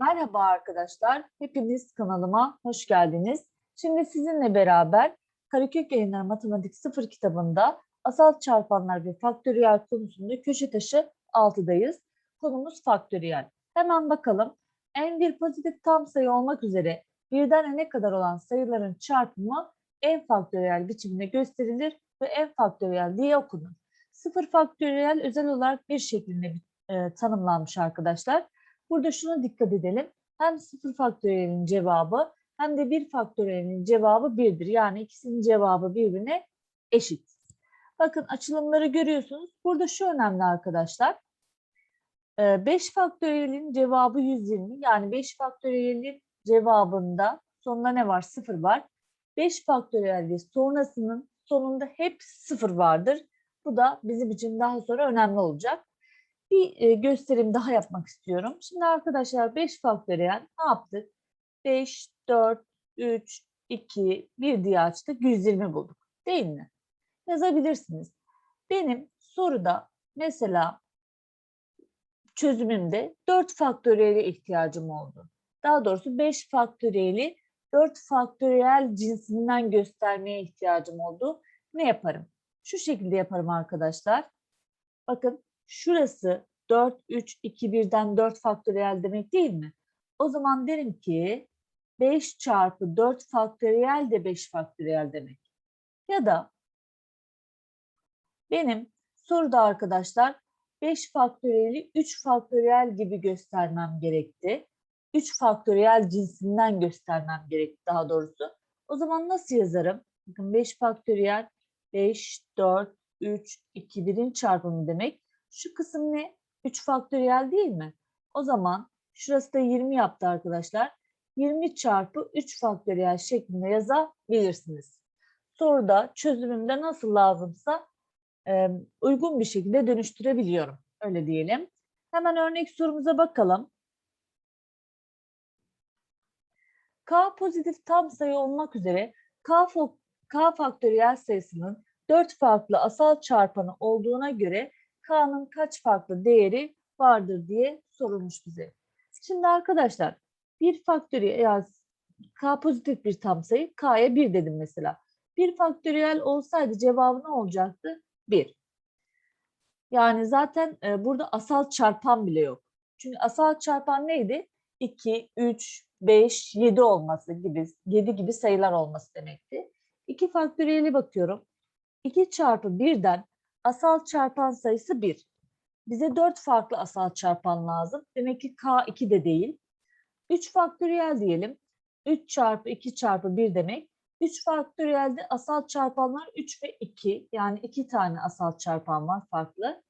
Merhaba arkadaşlar, hepiniz kanalıma hoş geldiniz. Şimdi sizinle beraber Karakök Yayınları Matematik 0 kitabında asal çarpanlar ve faktöriyel konusunda köşe taşı 6'dayız. Konumuz faktöriyel. Hemen bakalım. En bir pozitif tam sayı olmak üzere birden ne kadar olan sayıların çarpımı en faktöriyel biçiminde gösterilir ve en faktöriyel diye okunur. Sıfır faktöriyel özel olarak bir şeklinde e, tanımlanmış arkadaşlar. Burada şuna dikkat edelim. Hem sıfır faktöriyelin cevabı hem de bir faktöriyelin cevabı birdir. Yani ikisinin cevabı birbirine eşit. Bakın açılımları görüyorsunuz. Burada şu önemli arkadaşlar. 5 faktöriyelin cevabı 120. Yani 5 faktöriyelin cevabında sonunda ne var? 0 var. 5 faktöriyel ve sonrasının sonunda hep 0 vardır. Bu da bizim için daha sonra önemli olacak bir e, gösterim daha yapmak istiyorum. Şimdi arkadaşlar 5 faktöriyel ne yaptık? 5, 4, 3, 2, 1 diye açtık. 120 bulduk. Değil mi? Yazabilirsiniz. Benim soruda mesela çözümümde 4 faktöriyele ihtiyacım oldu. Daha doğrusu 5 faktöriyeli 4 faktöriyel cinsinden göstermeye ihtiyacım oldu. Ne yaparım? Şu şekilde yaparım arkadaşlar. Bakın şurası 4, 3, 2, 1'den 4 faktöriyel demek değil mi? O zaman derim ki 5 çarpı 4 faktöriyel de 5 faktöriyel demek. Ya da benim soruda arkadaşlar 5 faktöriyeli 3 faktöriyel gibi göstermem gerekti. 3 faktöriyel cinsinden göstermem gerekti daha doğrusu. O zaman nasıl yazarım? Bakın 5 faktöriyel 5, 4, 3, 2, 1'in çarpımı demek. Şu kısım ne? 3 faktöriyel değil mi? O zaman şurası da 20 yaptı arkadaşlar. 20 çarpı 3 faktöriyel şeklinde yazabilirsiniz. Soruda çözümümde nasıl lazımsa uygun bir şekilde dönüştürebiliyorum. Öyle diyelim. Hemen örnek sorumuza bakalım. K pozitif tam sayı olmak üzere K, K faktöriyel sayısının 4 farklı asal çarpanı olduğuna göre K'nın kaç farklı değeri vardır diye sorulmuş bize. Şimdi arkadaşlar bir faktöriyel K pozitif bir tam sayı K'ya 1 dedim mesela. Bir faktöriyel olsaydı cevabı ne olacaktı? 1. Yani zaten e, burada asal çarpan bile yok. Çünkü asal çarpan neydi? 2, 3, 5, 7 olması gibi, 7 gibi sayılar olması demekti. 2 faktöriyeli bakıyorum. 2 çarpı 1'den asal çarpan sayısı 1. Bize 4 farklı asal çarpan lazım. Demek ki K 2 de değil. 3 faktöriyel diyelim. 3 çarpı 2 çarpı 1 demek. 3 faktöriyelde asal çarpanlar 3 ve 2. Yani 2 tane asal çarpan var farklı.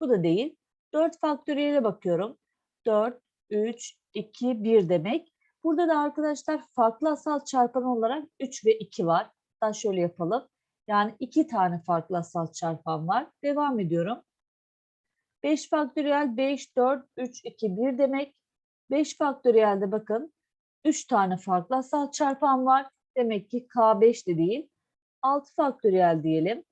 Bu da değil. 4 faktöriyele bakıyorum. 4, 3, 2, 1 demek. Burada da arkadaşlar farklı asal çarpan olarak 3 ve 2 var. Hatta şöyle yapalım. Yani iki tane farklı asal çarpan var. Devam ediyorum. 5 faktöriyel 5, 4, 3, 2, 1 demek. 5 faktöriyelde bakın 3 tane farklı asal çarpan var. Demek ki K5 de değil. 6 faktöriyel diyelim.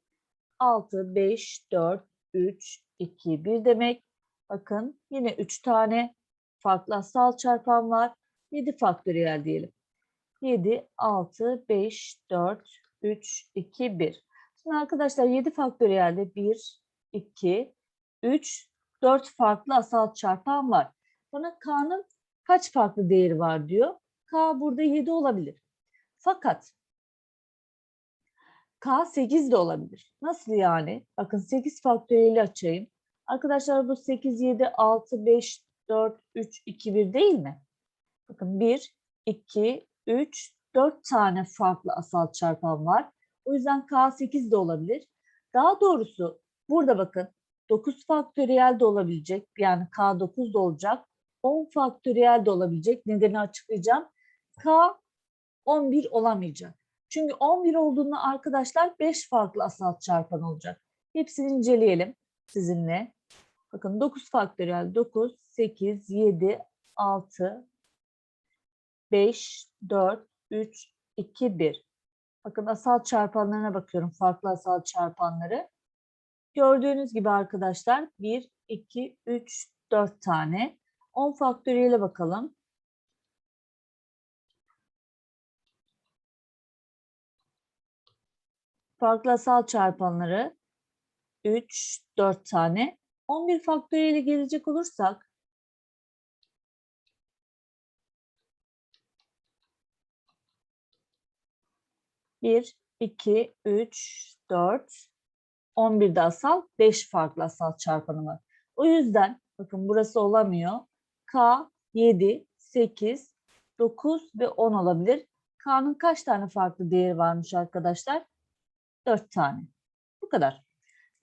6, 5, 4, 3, 2, 1 demek. Bakın yine 3 tane farklı asal çarpan var. 7 faktöriyel diyelim. 7, 6, 5, 4, 3, 2, 1. Şimdi arkadaşlar 7 faktöriyelde 1, 2, 3, 4 farklı asal çarpan var. Bana K'nın kaç farklı değeri var diyor. K burada 7 olabilir. Fakat K 8 de olabilir. Nasıl yani? Bakın 8 faktöriyeli açayım. Arkadaşlar bu 8, 7, 6, 5, 4, 3, 2, 1 değil mi? Bakın 1, 2, 3, 4 tane farklı asal çarpan var. O yüzden K8 de olabilir. Daha doğrusu burada bakın 9 faktöriyel de olabilecek. Yani K9 da olacak. 10 faktöriyel de olabilecek. Nedeni açıklayacağım. K 11 olamayacak. Çünkü 11 olduğunda arkadaşlar 5 farklı asal çarpan olacak. Hepsini inceleyelim sizinle. Bakın 9 faktöriyel 9, 8, 7, 6, 5, 4, 3, 2, 1. Bakın asal çarpanlarına bakıyorum. Farklı asal çarpanları. Gördüğünüz gibi arkadaşlar 1, 2, 3, 4 tane. 10 faktöriyele bakalım. Farklı asal çarpanları 3, 4 tane. 11 faktöriyeli gelecek olursak bir, iki, üç, dört, 11 de asal, 5 farklı asal çarpanı. O yüzden bakın burası olamıyor. K 7, 8, 9 ve 10 olabilir. K'nın kaç tane farklı değeri varmış arkadaşlar? 4 tane. Bu kadar.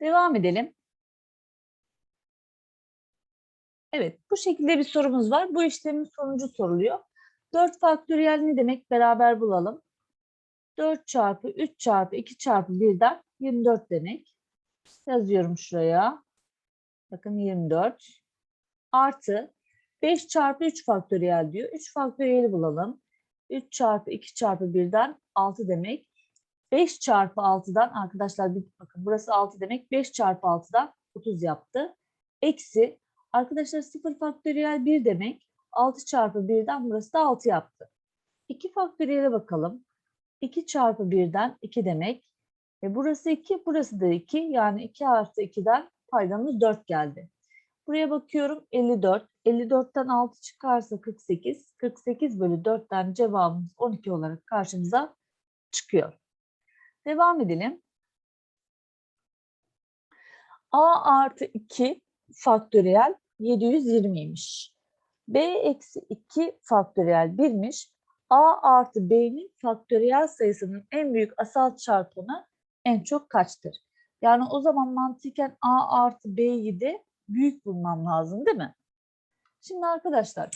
Devam edelim. Evet, bu şekilde bir sorumuz var. Bu işlemin sonucu soruluyor. 4 faktöriyel ne demek? Beraber bulalım. 4 çarpı 3 çarpı 2 çarpı 1'den 24 demek. Yazıyorum şuraya. Bakın 24. Artı 5 çarpı 3 faktöriyel diyor. 3 faktöriyeli bulalım. 3 çarpı 2 çarpı 1'den 6 demek. 5 çarpı 6'dan arkadaşlar bakın burası 6 demek. 5 çarpı 6'dan 30 yaptı. Eksi arkadaşlar 0 faktöriyel 1 demek. 6 çarpı 1'den burası da 6 yaptı. 2 faktöriyele bakalım. 2 çarpı 1'den 2 demek. E burası 2, burası da 2. Yani 2 artı 2'den paydamız 4 geldi. Buraya bakıyorum 54. 54'ten 6 çıkarsa 48. 48 bölü 4'ten cevabımız 12 olarak karşımıza çıkıyor. Devam edelim. A artı 2 faktöriyel 720'ymiş. B eksi 2 faktöriyel 1'miş. A artı B'nin faktöriyel sayısının en büyük asal çarpanı en çok kaçtır? Yani o zaman mantıken A artı B'yi de büyük bulmam lazım değil mi? Şimdi arkadaşlar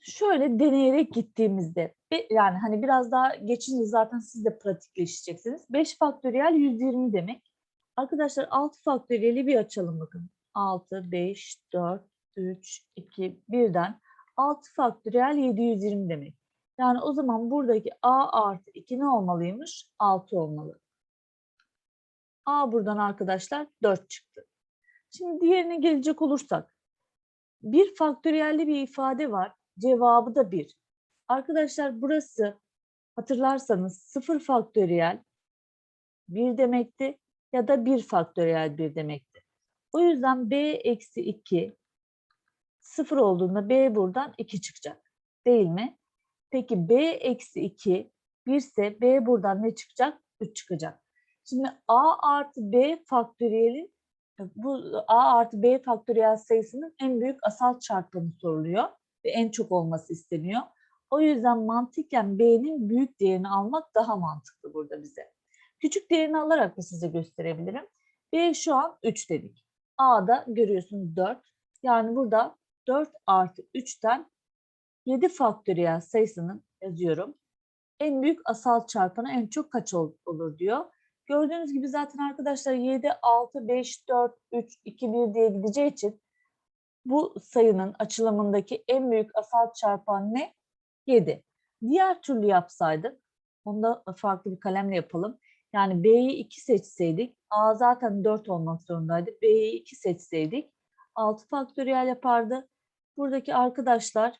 şöyle deneyerek gittiğimizde yani hani biraz daha geçince zaten siz de pratikleşeceksiniz. 5 faktöriyel 120 demek. Arkadaşlar 6 faktöriyeli bir açalım bakın. 6, 5, 4, 3, 2, 1'den 6 faktöriyel 720 demek. Yani o zaman buradaki A artı 2 ne olmalıymış? 6 olmalı. A buradan arkadaşlar 4 çıktı. Şimdi diğerine gelecek olursak. Bir faktöriyelli bir ifade var. Cevabı da 1. Arkadaşlar burası hatırlarsanız 0 faktöriyel 1 demekti ya da 1 faktöriyel 1 demekti. O yüzden B eksi 2 0 olduğunda B buradan 2 çıkacak. Değil mi? Peki B eksi 2 1 ise B buradan ne çıkacak? 3 çıkacak. Şimdi A artı B faktöriyelin bu A artı B faktöriyel sayısının en büyük asal çarpanı soruluyor ve en çok olması isteniyor. O yüzden mantıken B'nin büyük değerini almak daha mantıklı burada bize. Küçük değerini alarak da size gösterebilirim. B şu an 3 dedik. A'da görüyorsunuz 4. Yani burada 4 artı 3'ten 7 faktöriyel sayısının yazıyorum. En büyük asal çarpanı en çok kaç olur diyor. Gördüğünüz gibi zaten arkadaşlar 7, 6, 5, 4, 3, 2, 1 diye gideceği için bu sayının açılımındaki en büyük asal çarpan ne? 7. Diğer türlü yapsaydık, onu da farklı bir kalemle yapalım. Yani B'yi 2 seçseydik, A zaten 4 olmak zorundaydı. B'yi 2 seçseydik 6 faktöriyel yapardı. Buradaki arkadaşlar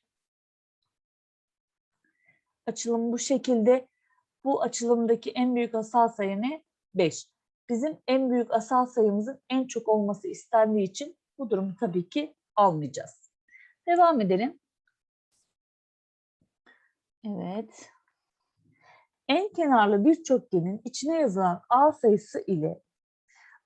açılım bu şekilde. Bu açılımdaki en büyük asal sayı ne? 5. Bizim en büyük asal sayımızın en çok olması istendiği için bu durumu tabii ki almayacağız. Devam edelim. Evet. En kenarlı bir çokgenin içine yazılan A sayısı ile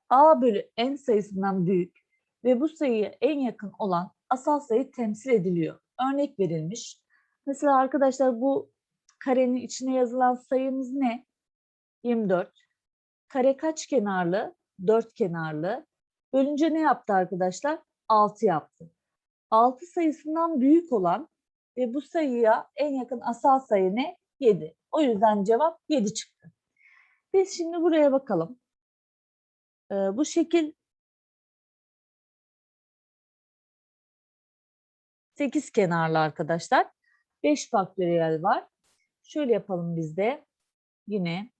A bölü n sayısından büyük ve bu sayıya en yakın olan asal sayı temsil ediliyor. Örnek verilmiş. Mesela arkadaşlar bu karenin içine yazılan sayımız ne? 24. Kare kaç kenarlı? 4 kenarlı. Bölünce ne yaptı arkadaşlar? 6 yaptı. 6 sayısından büyük olan ve bu sayıya en yakın asal sayı ne? 7. O yüzden cevap 7 çıktı. Biz şimdi buraya bakalım. Ee, bu şekil 8 kenarlı arkadaşlar. 5 faktöriyel var. Şöyle yapalım biz de. Yine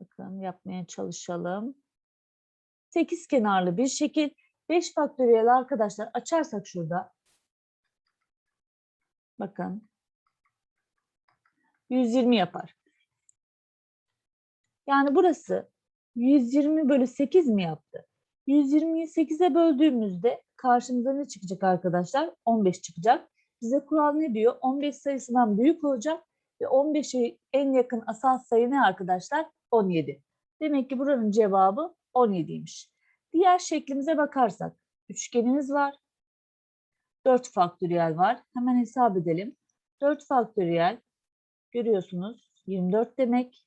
bakın yapmaya çalışalım. 8 kenarlı bir şekil. 5 faktöriyel arkadaşlar açarsak şurada. Bakın. 120 yapar. Yani burası 120 bölü 8 mi yaptı? 120'yi 8'e böldüğümüzde karşımıza ne çıkacak arkadaşlar? 15 çıkacak. Bize kural ne diyor? 15 sayısından büyük olacak ve 15'e en yakın asal sayı ne arkadaşlar? 17. Demek ki buranın cevabı 17'ymiş. Diğer şeklimize bakarsak üçgenimiz var. 4 faktöriyel var. Hemen hesap edelim. 4 faktöriyel görüyorsunuz 24 demek.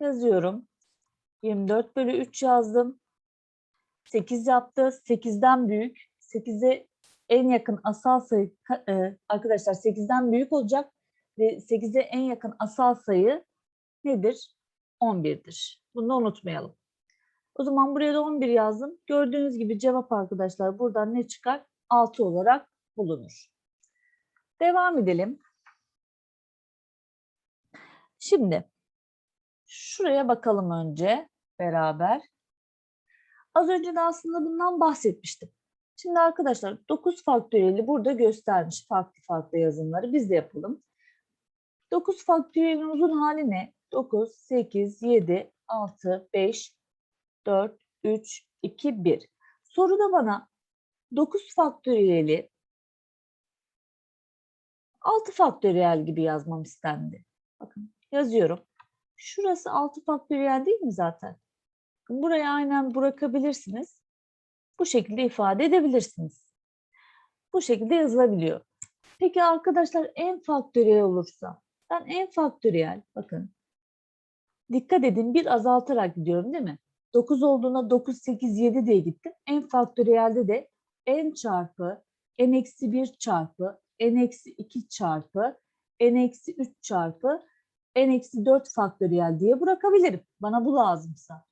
Yazıyorum. 24 bölü 3 yazdım. 8 yaptı. 8'den büyük. 8'e en yakın asal sayı e, arkadaşlar 8'den büyük olacak ve 8'e en yakın asal sayı nedir? 11'dir. Bunu unutmayalım. O zaman buraya da 11 yazdım. Gördüğünüz gibi cevap arkadaşlar buradan ne çıkar? 6 olarak bulunur. Devam edelim. Şimdi şuraya bakalım önce beraber. Az önce de aslında bundan bahsetmiştim. Şimdi arkadaşlar 9 faktöriyeli burada göstermiş farklı farklı yazımları. Biz de yapalım. 9 faktöriyelin uzun hali ne? 9, 8, 7, 6, 5, 4, 3, 2, 1. Soruda bana 9 faktöriyeli 6 faktöriyel gibi yazmam istendi. Bakın yazıyorum. Şurası 6 faktöriyel değil mi zaten? Buraya aynen bırakabilirsiniz. Bu şekilde ifade edebilirsiniz. Bu şekilde yazılabiliyor. Peki arkadaşlar en faktöriyel olursa ben en faktöriyel bakın dikkat edin bir azaltarak gidiyorum değil mi? 9 olduğuna 9, 8, 7 diye gittim. En faktöriyelde de n çarpı n eksi 1 çarpı n eksi 2 çarpı n eksi 3 çarpı n eksi 4 faktöriyel diye bırakabilirim. Bana bu lazımsa.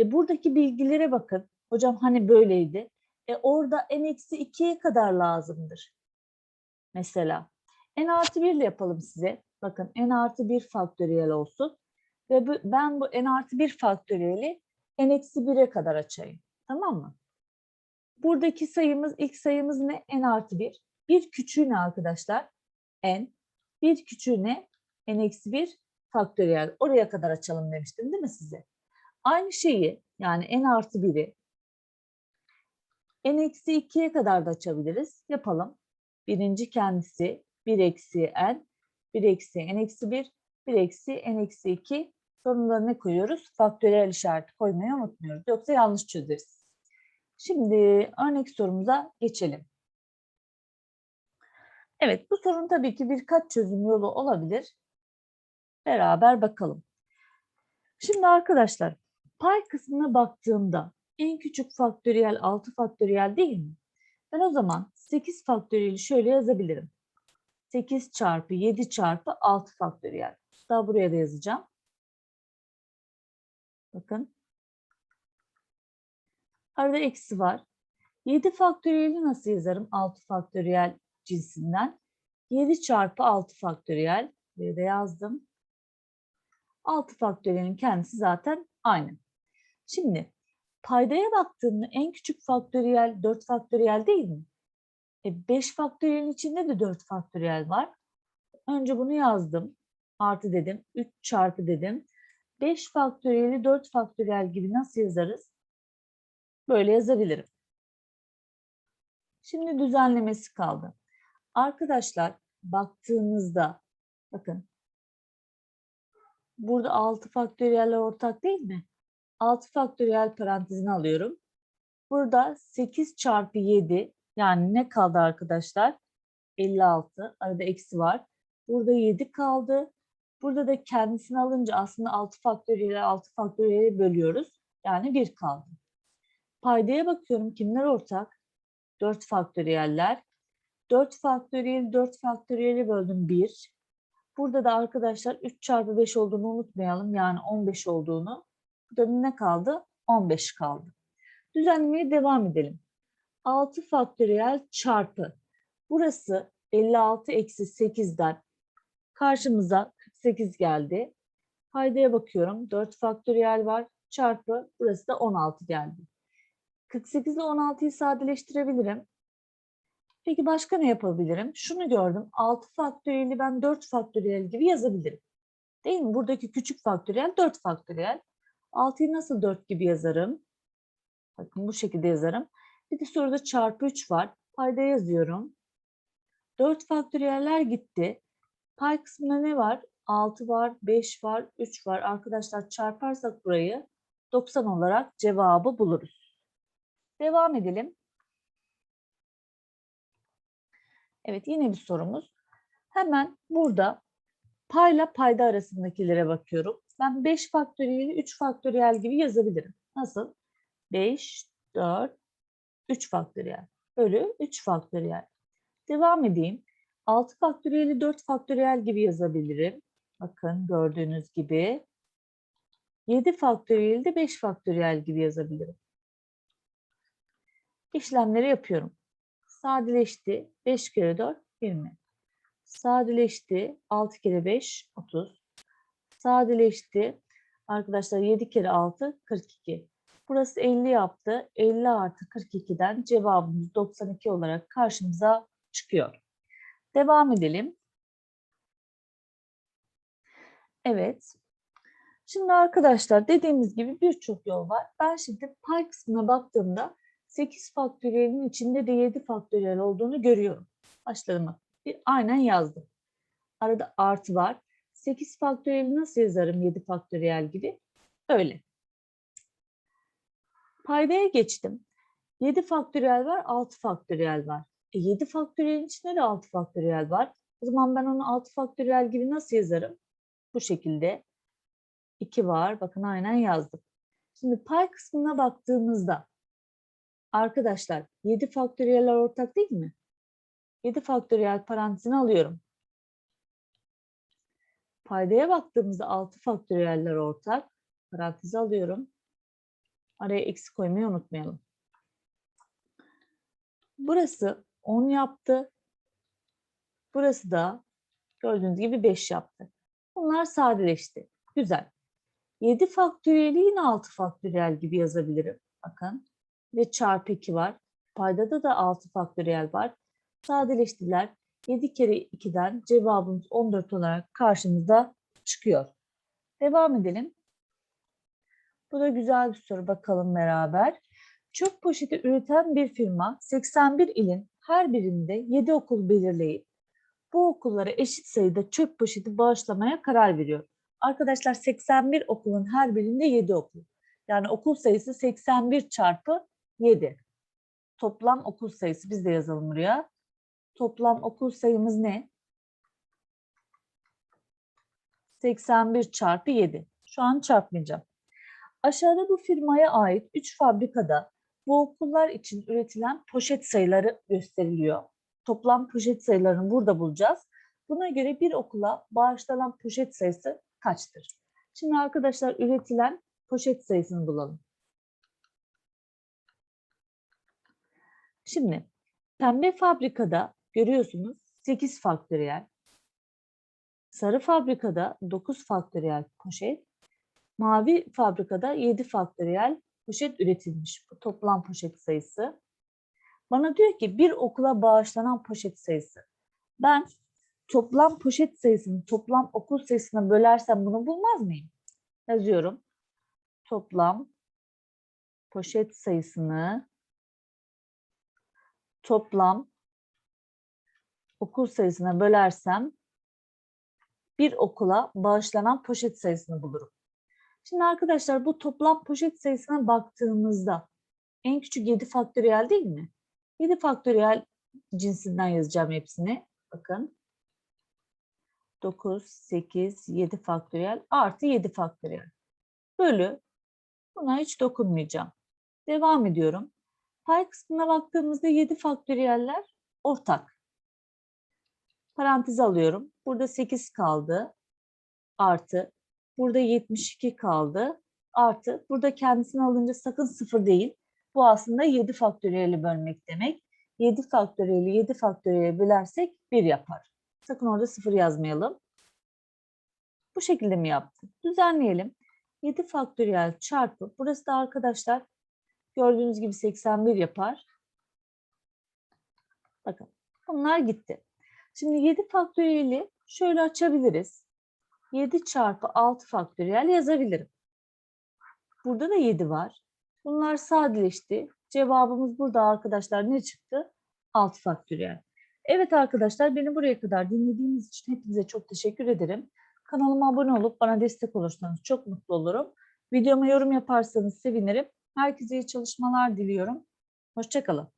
E buradaki bilgilere bakın. Hocam hani böyleydi. E orada n eksi 2'ye kadar lazımdır. Mesela. n artı 1 ile yapalım size. Bakın n artı 1 faktöriyel olsun. Ve bu, ben bu n artı 1 faktöriyeli n eksi 1'e kadar açayım. Tamam mı? Buradaki sayımız, ilk sayımız ne? n artı 1. Bir küçüğü ne arkadaşlar? n. Bir küçüğü ne? n eksi 1 faktöriyel. Oraya kadar açalım demiştim değil mi size? Aynı şeyi yani n artı 1'i n eksi 2'ye kadar da açabiliriz. Yapalım. Birinci kendisi 1 eksi n, 1 eksi n eksi 1, 1 eksi n eksi 2. Sonunda ne koyuyoruz? Faktöriyel işareti koymayı unutmuyoruz. Yoksa yanlış çözeriz. Şimdi örnek sorumuza geçelim. Evet bu sorunun tabii ki birkaç çözüm yolu olabilir. Beraber bakalım. Şimdi arkadaşlar pay kısmına baktığımda en küçük faktöriyel 6 faktöriyel değil mi? Ben o zaman 8 faktöriyeli şöyle yazabilirim. 8 çarpı 7 çarpı 6 faktöriyel. Daha buraya da yazacağım. Bakın. Arada eksi var. 7 faktöriyeli nasıl yazarım? 6 faktöriyel cinsinden. 7 çarpı 6 faktöriyel. Buraya da yazdım. 6 faktöriyelin kendisi zaten aynı. Şimdi paydaya baktığımda en küçük faktöriyel 4 faktöriyel değil mi? E 5 faktöriyelin içinde de 4 faktöriyel var. Önce bunu yazdım. Artı dedim. 3 çarpı dedim. 5 faktöriyeli 4 faktöriyel gibi nasıl yazarız? Böyle yazabilirim. Şimdi düzenlemesi kaldı. Arkadaşlar baktığınızda bakın burada 6 faktöriyeller ortak değil mi? 6 faktöriyel parantezine alıyorum. Burada 8 çarpı 7 yani ne kaldı arkadaşlar? 56. Arada eksi var. Burada 7 kaldı. Burada da kendisini alınca aslında 6 faktöriyel 6 faktöriyeli bölüyoruz. Yani 1 kaldı. Paydaya bakıyorum kimler ortak? 4 faktöriyeller. 4 faktöriyel 4 faktöriyeli böldüm 1. Burada da arkadaşlar 3 çarpı 5 olduğunu unutmayalım. Yani 15 olduğunu. Burada ne kaldı? 15 kaldı. Düzenlemeye devam edelim. 6 faktöriyel çarpı. Burası 56 eksi 8'den karşımıza 48 geldi. Paydaya bakıyorum. 4 faktöriyel var. Çarpı burası da 16 geldi. 48 ile 16'yı sadeleştirebilirim. Peki başka ne yapabilirim? Şunu gördüm. 6 faktöriyeli ben 4 faktöriyel gibi yazabilirim. Değil mi? Buradaki küçük faktöriyel 4 faktöriyel. 6'yı nasıl 4 gibi yazarım? Bakın bu şekilde yazarım. Bir de soruda çarpı 3 var. Payda yazıyorum. 4 faktöriyeller gitti. Pay kısmında ne var? 6 var, 5 var, 3 var. Arkadaşlar çarparsak burayı 90 olarak cevabı buluruz. Devam edelim. Evet yine bir sorumuz. Hemen burada payla payda arasındakilere bakıyorum. Ben 5 faktöriyeli 3 faktöriyel gibi yazabilirim. Nasıl? 5, 4, 3 faktöriyel bölü 3 faktöriyel. Devam edeyim. 6 faktöriyeli 4 faktöriyel gibi yazabilirim. Bakın gördüğünüz gibi. 7 faktöriyeli de 5 faktöriyel gibi yazabilirim. İşlemleri yapıyorum. Sadeleşti. 5 kere 4 20. Sadeleşti. 6 kere 5 30. Sadeleşti. Arkadaşlar 7 kere 6 42. Burası 50 yaptı. 50 artı 42'den cevabımız 92 olarak karşımıza çıkıyor. Devam edelim. Evet. Şimdi arkadaşlar dediğimiz gibi birçok yol var. Ben şimdi pay kısmına baktığımda 8 faktöriyelin içinde de 7 faktöriyel olduğunu görüyorum. Başlarıma bir aynen yazdım. Arada artı var. 8 faktöriyeli nasıl yazarım 7 faktöriyel gibi? Öyle. Paydaya geçtim. 7 faktöriyel var, 6 faktöriyel var. E 7 faktöriyelin içinde de 6 faktöriyel var. O zaman ben onu 6 faktöriyel gibi nasıl yazarım? Bu şekilde. 2 var. Bakın aynen yazdım. Şimdi pay kısmına baktığımızda arkadaşlar 7 faktöriyeller ortak değil mi? 7 faktöriyel parantezini alıyorum. Paydaya baktığımızda 6 faktöriyeller ortak. Parantezi alıyorum. Araya eksi koymayı unutmayalım. Burası 10 yaptı. Burası da gördüğünüz gibi 5 yaptı. Bunlar sadeleşti. Güzel. 7 faktöriyeli yine 6 faktöriyel gibi yazabilirim. Bakın. Ve çarpı 2 var. Paydada da 6 faktöriyel var. Sadeleştiler. 7 kere 2'den cevabımız 14 olarak karşımıza çıkıyor. Devam edelim. Bu da güzel bir soru. Bakalım beraber. Çöp poşeti üreten bir firma 81 ilin her birinde 7 okul belirleyip bu okullara eşit sayıda çöp poşeti bağışlamaya karar veriyor. Arkadaşlar 81 okulun her birinde 7 okul. Yani okul sayısı 81 çarpı 7. Toplam okul sayısı biz de yazalım buraya. Toplam okul sayımız ne? 81 çarpı 7. Şu an çarpmayacağım. Aşağıda bu firmaya ait 3 fabrikada bu okullar için üretilen poşet sayıları gösteriliyor. Toplam poşet sayılarını burada bulacağız. Buna göre bir okula bağışlanan poşet sayısı kaçtır? Şimdi arkadaşlar üretilen poşet sayısını bulalım. Şimdi pembe fabrikada görüyorsunuz 8 faktöriyel. Sarı fabrikada 9 faktöriyel poşet. Mavi fabrikada 7 faktöriyel poşet üretilmiş. Bu toplam poşet sayısı. Bana diyor ki bir okula bağışlanan poşet sayısı. Ben toplam poşet sayısını toplam okul sayısına bölersem bunu bulmaz mıyım? Yazıyorum. Toplam poşet sayısını toplam okul sayısına bölersem bir okula bağışlanan poşet sayısını bulurum. Şimdi arkadaşlar bu toplam poşet sayısına baktığımızda en küçük 7 faktöriyel değil mi? 7 faktöriyel cinsinden yazacağım hepsini. Bakın. 9, 8, 7 faktöriyel artı 7 faktöriyel. Bölü. Buna hiç dokunmayacağım. Devam ediyorum. Pay kısmına baktığımızda 7 faktöriyeller ortak. Parantez alıyorum. Burada 8 kaldı. Artı. Burada 72 kaldı. Artı. Burada kendisini alınca sakın sıfır değil. Bu aslında 7 faktöriyeli bölmek demek. 7 faktöriyeli 7 faktöriyeli bölersek 1 yapar. Sakın orada sıfır yazmayalım. Bu şekilde mi yaptım? Düzenleyelim. 7 faktöriyel çarpı. Burası da arkadaşlar gördüğünüz gibi 81 yapar. Bakın bunlar gitti. Şimdi 7 faktöriyeli şöyle açabiliriz. 7 çarpı 6 faktöriyel yazabilirim. Burada da 7 var. Bunlar sadeleşti. Cevabımız burada arkadaşlar ne çıktı? 6 faktöriyel. Evet arkadaşlar beni buraya kadar dinlediğiniz için hepinize çok teşekkür ederim. Kanalıma abone olup bana destek olursanız çok mutlu olurum. Videoma yorum yaparsanız sevinirim. Herkese iyi çalışmalar diliyorum. Hoşçakalın.